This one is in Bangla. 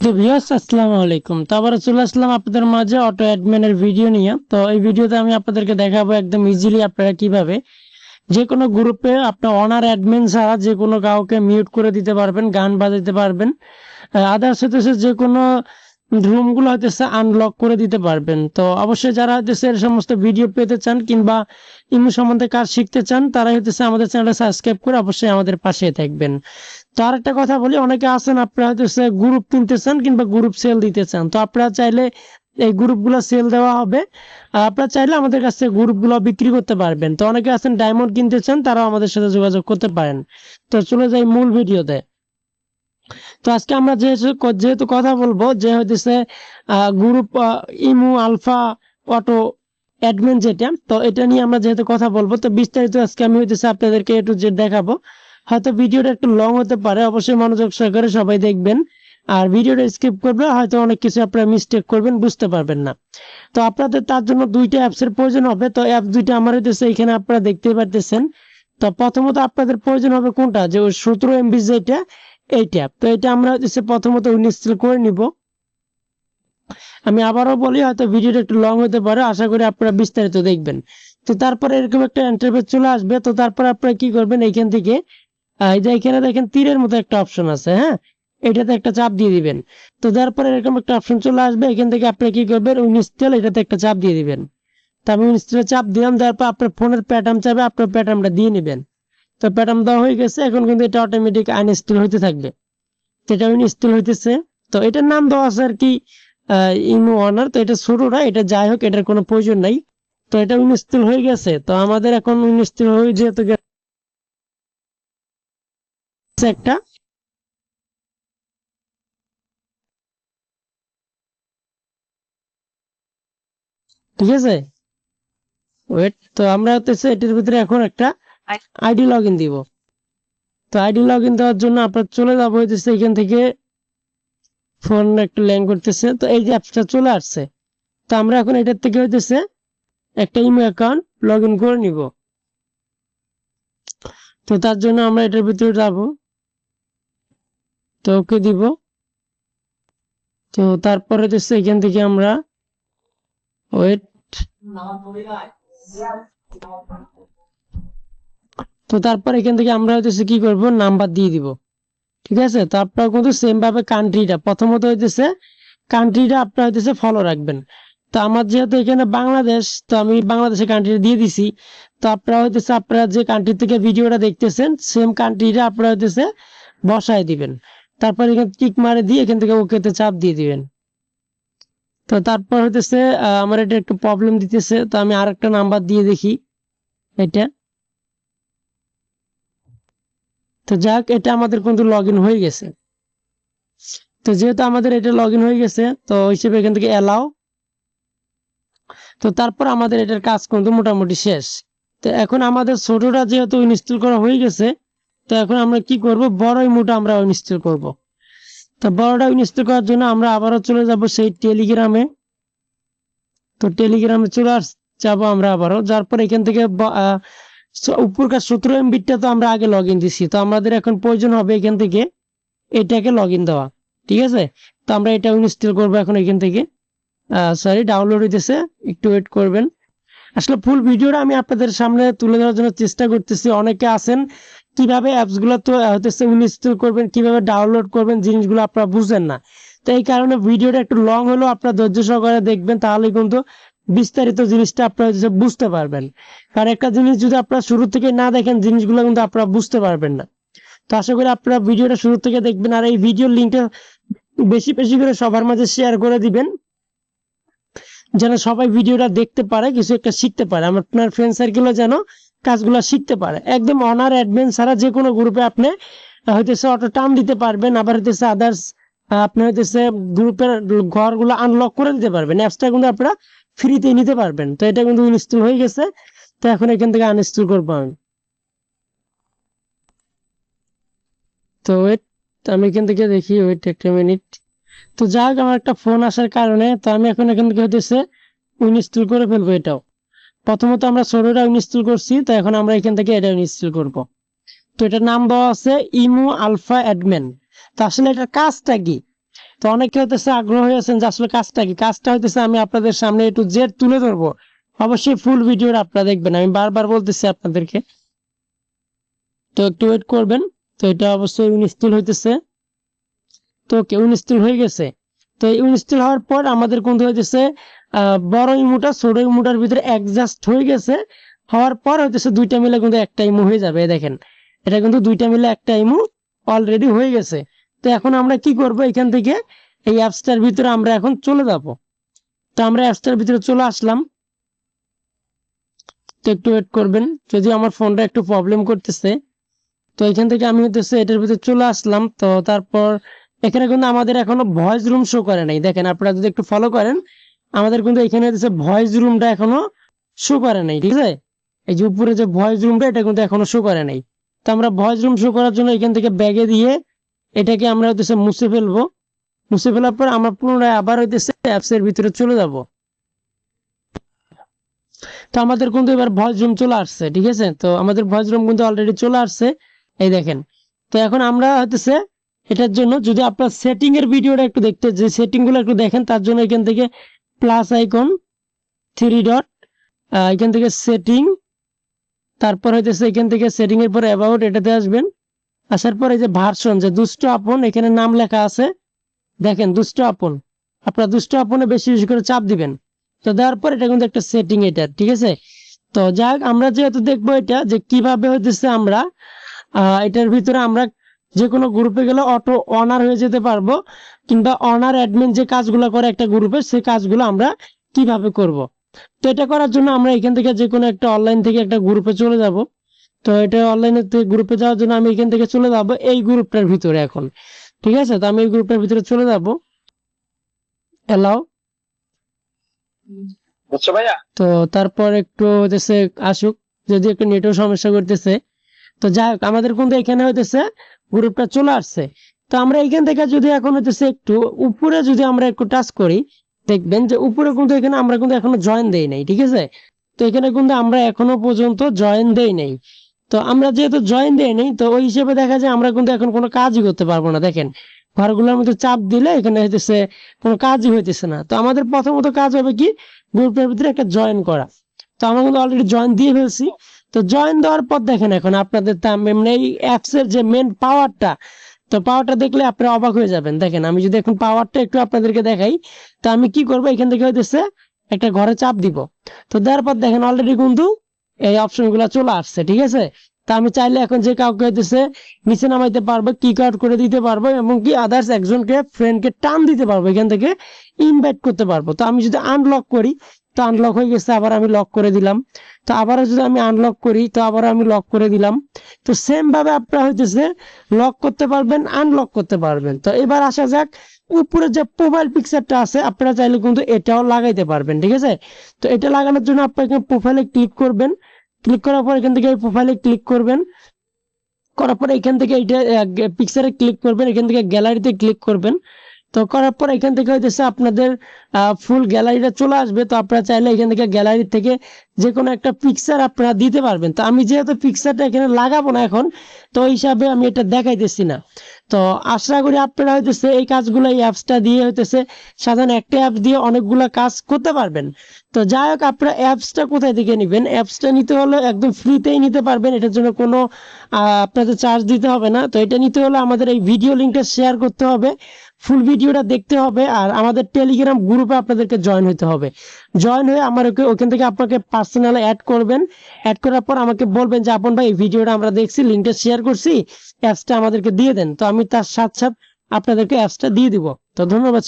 তো আপনাদের মাঝে অটো ভিডিও নিয়ে। তো এই ভিডিওতে আমি আপনাদেরকে দেখাবো একদম ইজিলি আপনারা কীভাবে যে কোনো গ্রুপে আপনার অনার অ্যাডমিন ছাড়া যে কোনো কাউকে মিউট করে দিতে পারবেন, গান বাজাতে পারবেন আদার্স হইতেছে যে কোনো রুমগুলো হইতেছে আনলক করে দিতে পারবেন। তো অবশ্যই যারা হইতেছে এর সমস্ত ভিডিও পেতে চান কিংবা ইমু সম্বন্ধে কাজ শিখতে চান তারা হইতেছে আমাদের চ্যানেলটা সাবস্ক্রাইব করে অবশ্যই আমাদের পাশে থাকবেন। তো আর একটা কথা বলি, অনেকে আছেন, আপনারা হয়তো গ্রুপ কিনতে চান কিংবা গ্রুপ সেল দিতে চান তো আপনারা চাইলে এই গ্রুপগুলো সেল দেওয়া হবে। আর আপনারা চাইলে আমাদের কাছে গ্রুপগুলো বিক্রি করতে পারবেন। তো অনেকে আছেন ডায়মন্ড কিনতে চান তারাও আমাদের সাথে যোগাযোগ করতে পারেন। তো চলে যাই মূল ভিডিওতে। তো আজকে আমরা যেহেতু কথা বলব, যে হইতেছে গ্রুপ ইমু, আলফা, অটো অ্যাডমিন যেটা, তো এটা নিয়ে আমরা যেহেতু কথা বলব, তো বিস্তারিত আজকে আমি হইতেছে আপনাদেরকে একটু যে দেখাবো। হয়তো ভিডিওটা একটু লং হতে পারে, অবশ্যই মনোযোগ সহকারে সবাই দেখবেন। আর ভিডিওটা স্কিপ করবে, হয়তো অনেক কিছু আপনারা মিস্টেক করবেন, বুঝতে পারবেন না। তো আপনাদের তার জন্য দুইটা অ্যাপস এর প্রয়োজন হবে। তো অ্যাপ দুইটা আমার হইতেছে, এখানে আপনারা দেখতে পারতেছেন। তো প্রথমত আপনাদের প্রয়োজন হবে কোনটা? যে সতেরো এমবি যেটা এইটা তো এটা আমরা হচ্ছে প্রথমত ইনস্টল করে নিব। আমি আবারও বলি, হয়তো ভিডিওটা একটু লং হতে পারে, আশা করি আপনারা বিস্তারিত দেখবেন। তো তারপরে এরকম একটা ইন্টারভিউ চলে আসবে। তো তারপরে আপনারা কি করবেন? এইখান থেকে এই যে এখানে দেখেন তীরের মতো একটা অপশন আছে হ্যাঁ? এটাতে একটা চাপ দিয়ে দিবেন। তো তারপরে এরকম একটা অপশন চলে আসবে, এখান থেকে আপনি কি করবেন? ইনস্টল এটাতে একটা চাপ দিয়ে দিবেন। তো আমি ইনস্টলে চাপ দিলাম, তারপর আপনার ফোনের প্যাটার্ন চাবে আপনার প্যাটার্নটা দিয়ে নেবেন। তো প্যাটার্ন দেওয়া হয়ে গেছে, এখন কিন্তু এটা অটোমেটিক আনইনস্টল হইতে থাকবে। তো এটা ইনস্টল হইতেছে। তো এটার নাম দেওয়া আছে আর কি ইমো অনার তো এটা ছোটরা এটা যাই হোক, এটার কোনো প্রয়োজন নাই। তো এটা ইনস্টল হয়ে গেছে। তো আমাদের এখন ইনস্টল হয়ে যেহেতু একটা ঠিক আছে? ওয়েট তো আমরা হতেছে এটির ভিতরে এখন একটা আইডি লগ ইন দিব। তো আইডি লগ ইন দেওয়ার জন্য আপনার চলে যাব হইতেছে এখান থেকে ফোন একটু ল্যাং করতেছে। তো এই যে অ্যাপসটা চলে আসছে। তো আমরা এখন এটার থেকে হইতেছে একটা ইমো অ্যাকাউন্ট লগ ইন করে নিব। তো তার জন্য আমরা এটার ভিতরে যাব। তো ওকে দিব। তো তারপরে হচ্ছে এখান থেকে আমরা ওয়েট। তো তারপর এখান থেকে আমরা হইতেছে কি করব? নাম্বার দিয়ে দিব। ঠিক আছে? তো কিন্তু সেম ভাবে কান্ট্রিটা প্রথমত হইতেছে কান্ট্রিটা আপনারা হইতেছে ফলো রাখবেন। তো আমার যেহেতু এখানে বাংলাদেশ, তো আমি বাংলাদেশের কান্ট্রিটা দিয়ে দিছি। তো আপনারা হইতেছে আপনারা যে কান্ট্রি থেকে ভিডিওটা দেখতেছেন সেম কান্ট্রিটা আপনারা হইতেছে বসায় দিবেন। তারপর এখানে টিক মারে দিয়ে এখান থেকে ওকেতে চাপ দিয়ে দিবেন। তো তারপর হইতেছে আমার এটা একটু প্রবলেম দিতেছে, তো আমি আরেকটা নাম্বার দিয়ে দেখি। এটা। তো যাক, এটা আমাদের কিন্তু লগ হয়ে গেছে। তো যেহেতু আমাদের এটা লগ হয়ে গেছে, তো হিসেবে এখান থেকে অ্যালাও তো তারপর আমাদের এটার কাজ কিন্তু মোটামুটি শেষ। তো এখন আমাদের ছোটটা যেহেতু ইনস্টল করা হয়ে গেছে তো এখন আমরা কি করব? বড় ইমোটা আমরা ইনস্টল করব। তো বড়টা ইনস্টল করার জন্য আমরা আবারও চলে যাব সেই টেলিগ্রামে। তো টেলিগ্রামে চলে আস, যাব আমরা আবারও। যার পর এখান থেকে উপরকার সতেরো এমবিটা তো আমরা আগে লগ ইন দিছি। তো আমাদের এখন প্রয়োজন হবে এখান থেকে এটাকে লগ ইন দেওয়া। ঠিক আছে? তো আমরা এটা ইনস্টল করব এখন এখান থেকে। সরি ডাউনলোড হইতেছে। একটু ওয়েট করবেন। আসলে ফুল ভিডিওটা আমি আপনাদের সামনে তুলে ধরার জন্য চেষ্টা করতেছি। অনেকে আছেন কীভাবে অ্যাপসগুলো তো হতেছে ইনস্টল করবেন, কীভাবে ডাউনলোড করবেন, জিনিসগুলো আপনারা বুঝেন না। তো এই কারণে ভিডিওটা একটু লং হলেও আপনারা ধৈর্য সহকারে দেখবেন, তাহলে কিন্তু বিস্তারিত জিনিসটা আপনারা বুঝতে পারবেন। কারণ একটা জিনিস যদি আপনারা শুরু থেকে না দেখেন, জিনিসগুলো কিন্তু আপনারা বুঝতে পারবেন না। তো আশা করি আপনারা ভিডিওটা শুরু থেকে দেখবেন, আর এই ভিডিওর লিঙ্কটা বেশি বেশি করে সবার মাঝে শেয়ার করে দিবেন। যেন সবাই ভিডিওটা দেখতে পারে, কিছু একটা শিখতে পারে। আমার আপনার ফ্রেন্ড সার্কেলও যেন কাজগুলো শিখতে পারে। একদম অনার অ্যাডমিন ছাড়া যে কোনো গ্রুপে আপনি হইতেছে অটো টার্ম দিতে পারবেন, আবার হইতেছে আদার্স আপনি হইতেছে গ্রুপের ঘরগুলো আনলক করে দিতে পারবেন। অ্যাপসটা কিন্তু আপনারা ফ্রিতে নিতে পারবেন। তো এটা কিন্তু ইনস্টল হয়ে গেছে। তো এখন এখান থেকে আনইনস্টল করব আমি। তো ওয়েট আমি এখান থেকে দেখি ওয়েট একটা মিনিট তো যাক, আমার একটা ফোন আসার কারণে, তো আমি এখন এখান থেকে হইতেছে ইনস্টল করে ফেলব এটাও। প্রথমত আমরা ষোলোটা ইনস্টল করছি, তো এখন আমরা এখান থেকে এটা ইনস্টল করব। তো এটার নাম দেওয়া আছে ইমু আলফা অ্যাডমেন। তো আসলে এটার কাজটা কি? তো অনেকে হইতেছে আগ্রহ হয়েছেন যে আসলে কাজটা কি? কাজটা হইতেছে আমি আপনাদের সামনে একটু জেড তুলে ধরবো। অবশ্যই ফুল ভিডিওটা আপনারা দেখবেন। আমি বারবার বলতেছি আপনাদেরকে। তো একটু ওয়েট করবেন। তো এটা অবশ্যই ইনস্টল হইতেছে। তো ওকে ইনস্টল হয়ে গেছে। তো ইনস্টল হওয়ার পর আমাদের কিন্তু হইতেছে বড় ইমুটা, ছোট ইমুটার ভিতরে অ্যাডজাস্ট হয়ে গেছে। হওয়ার পর হইতেছে দুইটা মিলে কিন্তু একটা ইমু হয়ে যাবে, এই দেখেন। এটা কিন্তু দুইটা মিলে একটা ইমু অলরেডি হয়ে গেছে। তো এখন আমরা কি করব এখান থেকে? এই অ্যাপসটার ভিতরে আমরা এখন চলে যাব। তো আমরা অ্যাপসটার ভিতরে চলে আসলাম। তো একটু ওয়েট করবেন যদি আমার ফোনটা একটু প্রবলেম করতেছে। তো এখান থেকে আমি হইতেছে এটার ভিতরে চলে আসলাম। তো তারপর এখানে কিন্তু আমাদের এখনও ভয়েস রুম শো করে নাই। দেখেন, আপনারা যদি একটু ফলো করেন, আমাদের কিন্তু এখানে হচ্ছে ভয়েস রুমটা এখনও শো করে নাই, ঠিক আছে? এই যে উপরে যে ভয়েস রুমটা এটা কিন্তু এখনও শো করে নাই। তো আমরা ভয়েস রুম শো করার জন্য এখান থেকে ব্যাগে দিয়ে এটাকে আমরা হইতেছে মুছে ফেলব। মুছে ফেলার পর আমরা পুনরায় আবার হইতেছে অ্যাপস এর ভিতরে চলে যাব। তো আমাদের কিন্তু এবার ভয়েস রুম চলে আসছে, ঠিক আছে? তো আমাদের ভয়েস রুম কিন্তু অলরেডি চলে আসছে। এই দেখেন, তো এখন আমরা হইতেছে এটার জন্য যদি আপনার সেটিং এর ভিডিওটা একটু দেখতে, যে সেটিংগুলো একটু দেখেন, তার জন্য এখান থেকে প্লাস আইকন থ্রি ডট এখান থেকে সেটিং তারপর হইতেছে এখান থেকে সেটিং এর পর অ্যাবাউট এটাতে আসবেন। আসার পর এই যে ভার্সন যে দুষ্ট আপন, এখানে নাম লেখা আছে। দেখেন, দুষ্ট আপন। আপনার দুষ্ট আপনে বেশি বেশি করে চাপ দিবেন। তো দেওয়ার পর এটা কিন্তু একটা সেটিং এটা, ঠিক আছে? তো যাক, আমরা যেহেতু দেখব এটা, যে কীভাবে হইতেছে আমরা এটার ভিতরে আমরা যে কোনো গ্রুপে গেলে অটো অনার হয়ে যেতে পারব কিংবা অনার অ্যাডমিন যে কাজগুলো করে একটা গ্রুপে সেই কাজগুলো আমরা কীভাবে করব? তো এটা করার জন্য আমরা এখান থেকে যে কোনো একটা অনলাইন থেকে একটা গ্রুপে চলে যাব। তো এটা অনলাইনে গ্রুপে যাওয়ার জন্য আমি এখান থেকে চলে যাব এই গ্রুপটার ভিতরে এখন। ঠিক আছে? তো আমি এই গ্রুপটার ভিতরে চলে যাব। এলাও তো তারপর একটু হইতেছে আসুক। যদি একটু নেটও সমস্যা করতেছে তো যাই হোক, আমাদের কিন্তু এখানে হইতেছে গ্রুপটা চলে আসছে। তো আমরা এখান থেকে যদি এখন হইতেছে একটু উপরে যদি আমরা একটু টাচ করি, দেখবেন যে উপরে কিন্তু এখানে আমরা কিন্তু এখনও জয়েন দেই নাই, ঠিক আছে? তো এখানে কিন্তু আমরা এখনও পর্যন্ত জয়েন দেই নাই। তো আমরা যেহেতু জয়েন দেই নাই, তো ওই হিসেবে দেখা যায় আমরা কিন্তু এখন কোনো কাজই করতে পারব না, দেখেন। ঘরগুলোর মধ্যে চাপ দিলে এখানে হইতেছে কোনো কাজই হইতেছে না। তো আমাদের প্রথমত কাজ হবে কি? গ্রুপের ভিতরে একটা জয়েন করা। তো আমরা কিন্তু অলরেডি জয়েন দিয়ে ফেলছি। তো জয়েন দেওয়ার পর দেখেন এখন আপনাদের এই অ্যাপস এর যে মেন পাওয়ারটা তো পাওয়ারটা দেখলে আপনারা অবাক হয়ে যাবেন। দেখেন আমি যদি এখন পাওয়ারটা একটু আপনাদেরকে দেখাই, তো আমি কি করব? এখান থেকে হইতেছে একটা ঘরে চাপ দিব। তো দেওয়ার পর দেখেন অলরেডি কিন্তু এই অপশনগুলা চলে আসছে, ঠিক আছে? তা আমি চাইলে এখন যে কাউকে হইতেছে নিচে নামাইতে পারব কিক আউট করে দিতে পারব, এবং কি আদার্স একজনকে ফ্রেন্ডকে টান দিতে পারব, এখান থেকে ইনভাইট করতে পারব। তো আমি যদি আনলক করি তো আনলক হয়ে গেছে, আবার আমি লক করে দিলাম। তো আবারও যদি আমি আনলক করি, তো আবার আমি লক করে দিলাম। তো সেম ভাবে আপনারা হইতেছে লক করতে পারবেন আনলক করতে পারবেন। তো এবার আসা যাক, উপরে যে প্রোফাইল পিকচারটা আছে, আপনারা চাইলে কিন্তু এটাও লাগাইতে পারবেন, ঠিক আছে? তো এটা লাগানোর জন্য আপনাকে প্রোফাইলে ক্লিক করবেন। ক্লিক করার পর এখান থেকে এই প্রোফাইলে ক্লিক করবেন। করার পর এখান থেকে এটা পিকচারে ক্লিক করবেন, এখান থেকে গ্যালারিতে ক্লিক করবেন। তো করার পর এখান থেকে হইতেছে আপনাদের ফুল গ্যালারিটা চলে আসবে। তো আপনারা চাইলে এখান থেকে গ্যালারি থেকে যে কোনো একটা পিকচার আপনারা দিতে পারবেন। তো আমি যেহেতু পিকচারটা এখানে লাগাবো না এখন, তো হিসাবে আমি এটা দেখাইতেছি না। তো আশা করি আপনারা হইতেছে এই কাজগুলো, এই অ্যাপসটা দিয়ে হইতেছে সাধারণ একটা অ্যাপ দিয়ে অনেকগুলো কাজ করতে পারবেন। তো যাই হোক, আপনারা অ্যাপসটা কোথায় থেকে নেবেন? অ্যাপসটা নিতে হলে একদম ফ্রিতেই নিতে পারবেন। এটার জন্য কোনো আপনাদের চার্জ দিতে হবে না। তো এটা নিতে হলে আমাদের এই ভিডিও লিঙ্কটা শেয়ার করতে হবে। ফুল ভিডিওটা দেখতে হবে। আর আমাদের টেলিগ্রাম গ্রুপে আপনাদেরকে জয়েন হতে হবে। জয়েন হয়ে আমার ওখান থেকে আপনাকে পার্সোনাল অ্যাড করবেন। অ্যাড করার পর আমাকে বলবেন যে, আপন ভাই ভিডিওটা আমরা দেখছি, লিঙ্কটা শেয়ার করছি অ্যাপসটা আমাদেরকে দিয়ে দেন। তো আমি তার সাথে সাথে আপনাদেরকে অ্যাপসটা দিয়ে দিব। তো ধন্যবাদ।